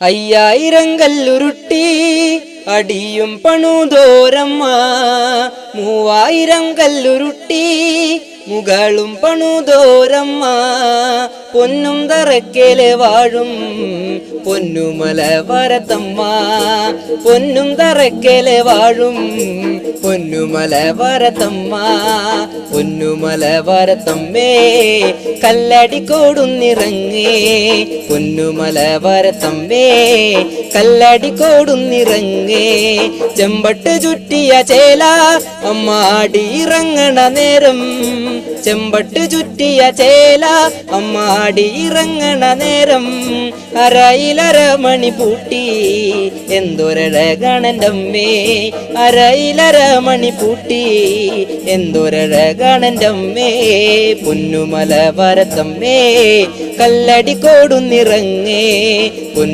അയ്യായിരം കല്ലുരുട്ടി അടിയും പണുതോരമ്മ മൂവായിരം കല്ലുരുട്ടി മുകളും പണുതോരമ്മ. പൊന്നും തറക്കേലെ വാഴും പൊന്നുമല വരത്തമ്മ പൊന്നും തറക്കേലെ വാഴും പൊന്നുമല വരത്തമ്മ പൊന്നുമല വരത്തമ്മേ കല്ലടി കോടുന്നിറങ്ങേ. പൊന്നുമല വരത്തമ്മേ കല്ലടി കോടുന്നിറങ്ങേ. ചെമ്പട്ട് ചുറ്റിയ ചേല അമ്മാടി ഇറങ്ങണ നേരം ചെമ്പട്ട് ചുറ്റിയ ചേല അമ്മാടി ഇറങ്ങണ നേരം അരയിലര മണി പൂട്ടി. എന്തൊരഴകണന്റമ്മേ അരയിലര മണി പൂട്ടി. എന്തൊരഴകണന്റമ്മേ പൊന്നുമല വരത്തമ്മേ കല്ലടി കോടുന്നിറങ്ങേ പൊന്നു